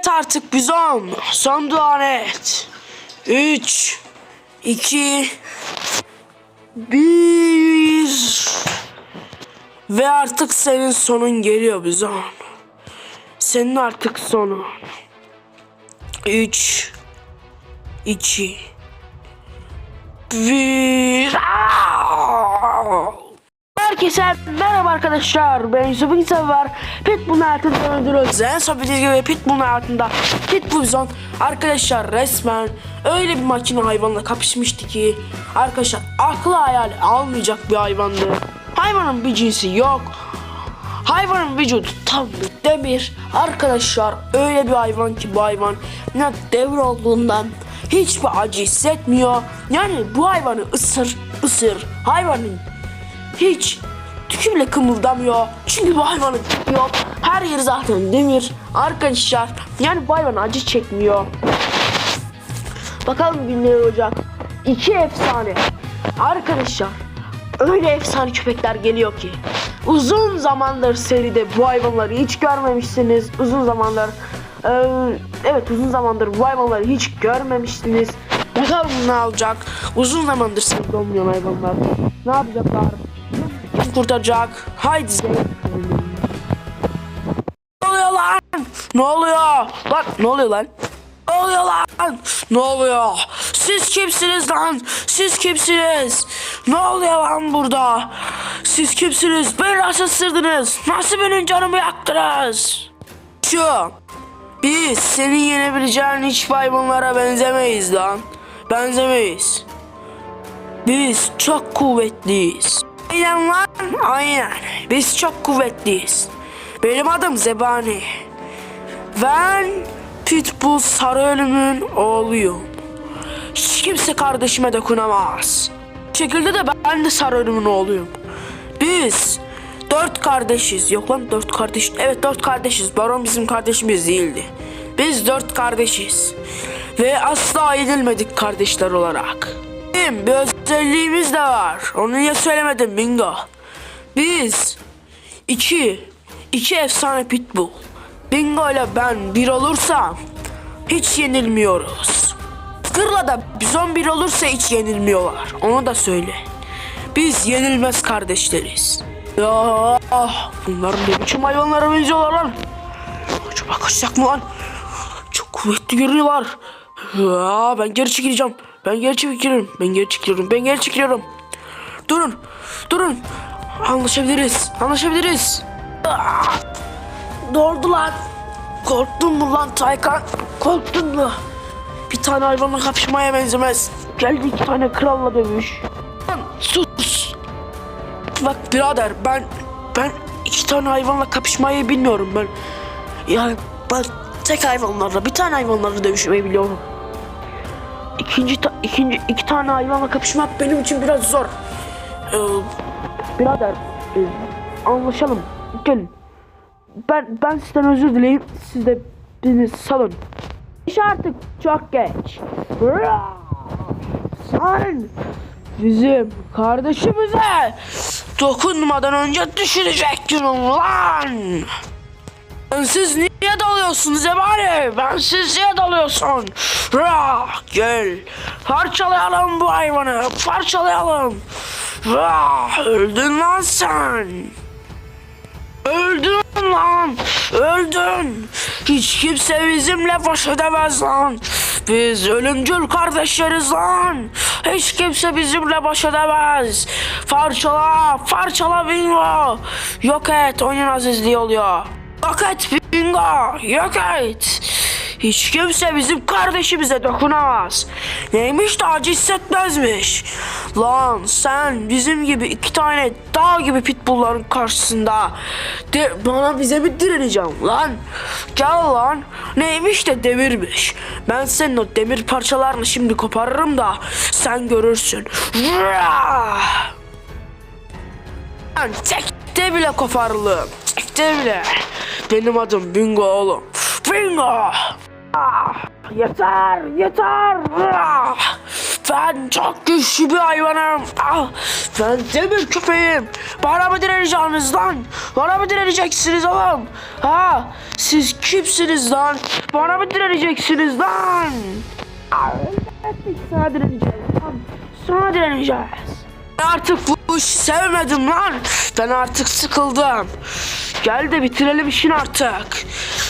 et artık bizon. Son duan et. Üç, iki, bir. Ve artık senin sonun geliyor bizon. Senin artık sonun. Üç, iki, bir. Aa! Herkese merhaba arkadaşlar. Ben Yusuf İnsan var. Pitbull'un hayatında öldürüyoruz. En son bildiğiniz gibi Pitbull'un hayatında Pitbull Zone arkadaşlar resmen öyle bir makine hayvanla kapışmıştı ki arkadaşlar aklı hayal almayacak bir hayvandı. Hayvanın bir cinsi yok. Hayvanın vücudu tam bir demir. Arkadaşlar öyle bir hayvan ki bu hayvan ne devir olduğundan hiçbir acı hissetmiyor. Yani bu hayvanı ısır ısır hayvanın hiç tükü bile kımıldamıyor. Çünkü bu hayvanın yok. Her yeri zaten demir. Arkadaşlar yani bu hayvan acı çekmiyor. Bakalım gün ne olacak. İki efsane. Arkadaşlar öyle efsane köpekler geliyor ki. Uzun zamandır seride bu hayvanları hiç görmemişsiniz. Uzun zamandır eee, evet uzun zamandır bu hayvanları hiç görmemiştiniz. Bakalım ne olacak. Uzun zamandır seride olmayan hayvanlar. Ne yapacaklar? Kurtaracak? Haydi. Ne oluyor lan? Ne oluyor? Lan ne oluyor lan? Ne oluyor lan? Ne oluyor? Siz kimsiniz lan? Siz kimsiniz? Ne oluyor lan burada? Siz kimsiniz? Beni nasıl ısırdınız? Nasıl benim canımı yaktınız? Şu. Biz senin yenebileceğin hiç hayvanlara benzemeyiz lan. Benzemeyiz. Biz çok kuvvetliyiz. Aynen lan, aynen. Biz çok kuvvetliyiz. Benim adım Zebani. Ben Pitbull Sarıölüm'ün oğluyum. Hiç kimse kardeşime dokunamaz. Bu şekilde de ben de Sarıölüm'ün oğluyum. Biz dört kardeşiz. Yok lan dört kardeş. Evet dört kardeşiz. Baron bizim kardeşimiz değildi. Biz dört kardeşiz. Ve asla yenilmedik kardeşler olarak. Bizim bir özelliğimiz de var. Onu niye söylemedim bingo? Biz iki, iki efsane pitbull. Bingo ile ben bir olursam hiç yenilmiyoruz. Kırla da bizon bir olursa hiç yenilmiyorlar. Onu da söyle. Biz yenilmez kardeşleriz. Ya ah, bunların ne biçim hayvanlara benziyorlar lan? Acaba kaçacak mı lan? Çok kuvvetli görünüyorlar. Ya ben geri çekileceğim. Ben geri çekiliyorum. Ben geri çekiliyorum. Ben geri çekiliyorum. Durun. Durun. Anlaşabiliriz. Anlaşabiliriz. Doğru lan. Korktun mu lan Taykan? Korktun mu? Bir tane hayvanla kapışmaya benzemez. Geldi iki tane kralla dövüş. Lan sus. Bak birader ben ben iki tane hayvanla kapışmayı bilmiyorum ben. Yani ben tek hayvanlarla bir tane hayvanlarla dövüşmeyi biliyorum. İkinci ta- ikinci iki tane hayvanla kapışmak benim için biraz zor. Ee, birader e, anlaşalım. Gelin. Ben ben sizden özür dileyim. Siz de beni salın. İş artık çok geç. Sen bizim kardeşimize dokunmadan önce düşürecektin lan. Bensiz niye dalıyorsun Zebani? Bensiz niye dalıyorsun? Rah, gel. Parçalayalım bu hayvanı. Parçalayalım. Rah, öldün lan sen. Öldün lan. Öldün. Hiç kimse bizimle baş edemez lan. Biz ölümcül kardeşleriz lan. Hiç kimse bizimle baş edemez. Parçala, parçala bingo. Yok et, oyun azizliği oluyor. Yok et bingo, yok et. Hiç kimse bizim kardeşimize dokunamaz. Neymiş de acı hissetmezmiş. Lan sen bizim gibi iki tane dağ gibi pitbullların karşısında de, bana bize mi direneceksin lan? Gel lan. Neymiş de demirmiş. Ben senin o demir parçalarını şimdi koparırım da sen görürsün. Ben tekte bile koparılım. Tekte bile. Benim adım Bingo oğlum. Bingo! Ah, yeter, yeter! Ah, Ben çok güçlü bir hayvanım. Ah, ben demir köpeğim. Bana mı direneceksiniz lan? Bana mı direneceksiniz oğlum? Ha, siz kimsiniz lan? Bana mı direneceksiniz lan? Ah, evet, Sana direneceğiz. Sana direneceğiz. Artık bu işi sevmedim lan. Ben artık sıkıldım. Gel de bitirelim işini artık.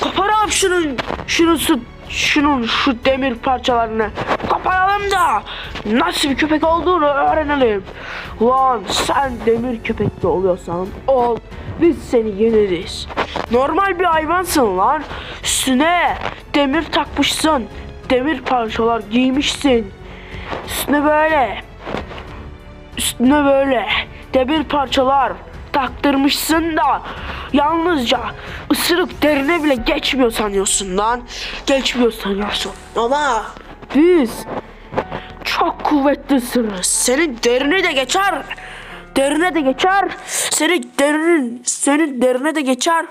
Koparalım şunun, şunun su, şunun şu demir parçalarını. Koparalım da nasıl bir köpek olduğunu öğrenelim. Lan sen demir köpekli oluyorsan ol. Biz seni yeneriz. Normal bir hayvansın lan. Üstüne demir takmışsın. Demir parçalar giymişsin. Üstüne böyle üstüne böyle demir parçalar taktırmışsın da yalnızca ısırık derine bile geçmiyor sanıyorsun lan. Geçmiyor sanıyorsun. Ama biz çok kuvvetli ısırırız. Senin derine de geçer. Derine de geçer. Senin derinin senin derine de geçer.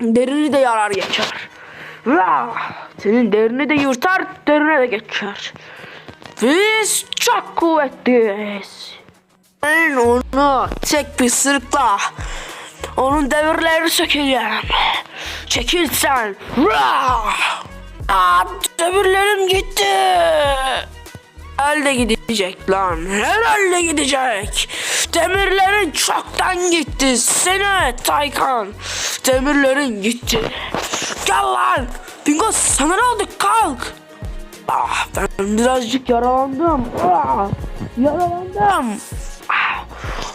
Derini de yarar geçer. Senin derini de yırtar, derine de geçer. Biz çok kuvvetliyiz. Ben onu tek bir sırıkla onun devirlerini sökeceğim. Çekil sen. Aa, devirlerim gitti. Herhalde gidecek lan. Herhalde gidecek. Demirlerin çoktan gitti. Seni Taykan. Demirlerin gitti. Gel lan. Bingo sana ne oldu? Kalk. Ah, ben birazcık yaralandım. Ah, yaralandım.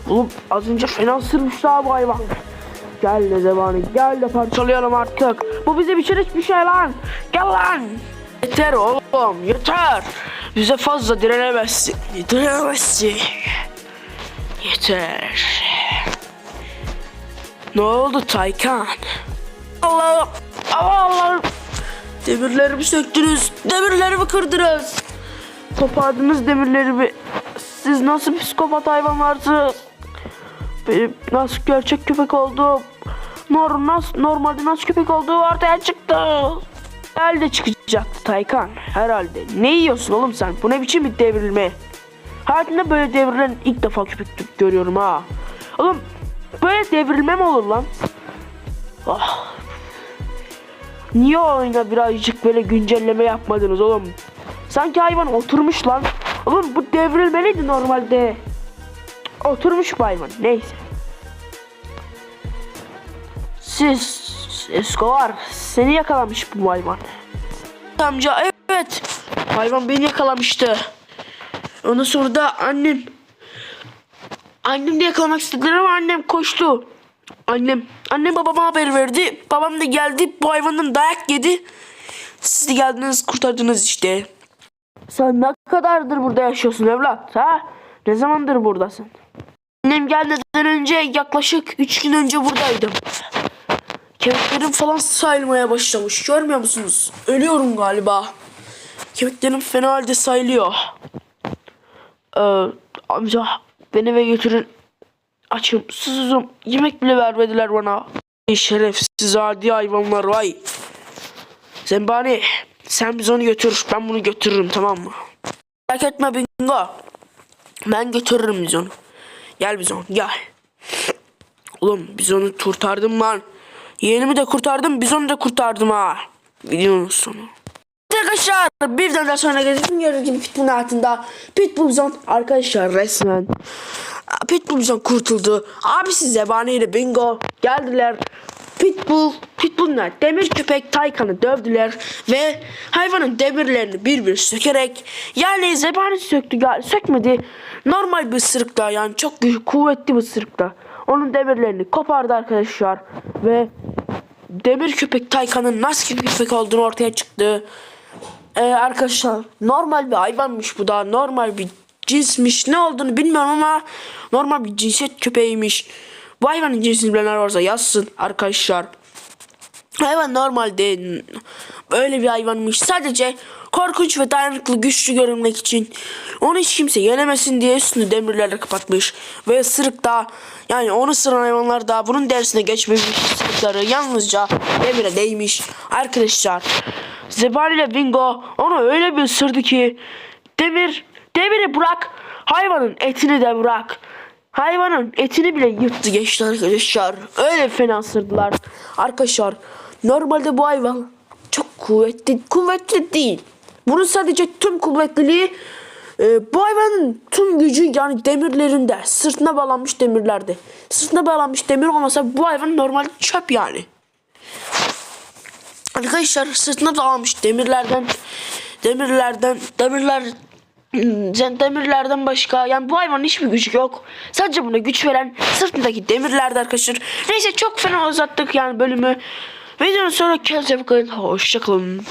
Oğlum az önce fena ısırmış daha bu hayvan. Gel de zebani gel de parçalayalım artık. Bu bize bir hiçbir şey lan. Gel lan. Yeter oğlum yeter. Bize fazla direnemezsin. Direnemezsin. Yeter. Ne oldu Taykan? Allah'ım. Allah'ım. Demirlerimi söktünüz. Demirlerimi kırdınız. Kopardınız demirlerimi. Siz nasıl psikopat hayvanlarsınız? Nasıl gerçek köpek olduğum, nor nasıl, normalde nasıl köpek olduğu ortaya çıktı. Herhalde çıkacaktı Taykan. Herhalde. Ne yiyorsun oğlum sen? Bu ne biçim bir devrilme? Hayatımda böyle devrilen ilk defa köpek görüyorum ha. Oğlum böyle devrilme mi olur lan? Ah. Niye oyuna birazcık böyle güncelleme yapmadınız oğlum? Sanki hayvan oturmuş lan. Oğlum bu devrilmeliydi normalde. Oturmuş hayvan. Neyse. Siz Escobar seni yakalamış bu hayvan. Amca evet. Hayvan beni yakalamıştı. Ondan sonra da annem Annem de yakalamak istediler ama annem koştu. Annem, annem babama haber verdi. Babam da geldi bu hayvandan dayak yedi. Siz de geldiniz kurtardınız işte. Sen ne kadardır burada yaşıyorsun evlat ha? Ne zamandır buradasın? Annem gelmeden önce yaklaşık 3 gün önce buradaydım. Kemiklerim falan sayılmaya başlamış. Görmüyor musunuz? Ölüyorum galiba. Kemiklerim fena halde sayılıyor. Ee, amca beni eve götürün. Açım, susuzum. Yemek bile vermediler bana. Şerefsiz adi hayvanlar vay. Sen bani sen biz onu götür. Ben bunu götürürüm tamam mı? Merak etme bingo. Ben götürürüm biz onu. Gel biz onu gel. Oğlum biz onu kurtardım lan. Yeğenimi de kurtardım biz onu da kurtardım ha. Videonun sonu. Arkadaşlar bir daha sonra geldim gördüğünüz gibi hayatında Pitbull Zone arkadaşlar resmen Pitbull Zone kurtuldu. Abisi Zebani ile Bingo geldiler. Pitbull, Pitbull'lar demir köpek Taycan'ı dövdüler ve hayvanın demirlerini bir sökerek yani Zebani söktü gal sökmedi. Normal bir ısırıkla yani çok güçlü, kuvvetli bir ısırıkla onun demirlerini kopardı arkadaşlar ve demir köpek Taycan'ın nasıl bir köpek olduğunu ortaya çıktı. Ee, arkadaşlar normal bir hayvanmış bu da normal bir cinsmiş ne olduğunu bilmiyorum ama normal bir cinsiyet köpeğiymiş. Bu hayvanın cinsini bilenler varsa yazsın arkadaşlar. Hayvan normalde böyle bir hayvanmış. Sadece korkunç ve dayanıklı güçlü görünmek için onu hiç kimse yenemesin diye üstünü demirlerle kapatmış. Ve ısırık da yani onu ısıran hayvanlar da bunun dersine geçmemiş ısırıkları yalnızca demire değmiş. Arkadaşlar Zebani ile Bingo onu öyle bir ısırdı ki demir Demiri bırak. Hayvanın etini de bırak. Hayvanın etini bile yırttı geçti arkadaşlar. Öyle fena ısırdılar. Arkadaşlar normalde bu hayvan çok kuvvetli. Kuvvetli değil. Bunun sadece tüm kuvvetliliği e, bu hayvanın tüm gücü yani demirlerinde. Sırtına bağlanmış demirlerde. Sırtına bağlanmış demir olmasa bu hayvan normal çöp yani. Arkadaşlar sırtına bağlanmış demirlerden demirlerden demirler demirlerden başka yani bu hayvanın hiçbir gücü yok. Sadece buna güç veren sırtındaki demirlerde arkadaşlar. Neyse çok fena uzattık yani bölümü. Videonun sonra kendinize bakın. Hoşçakalın.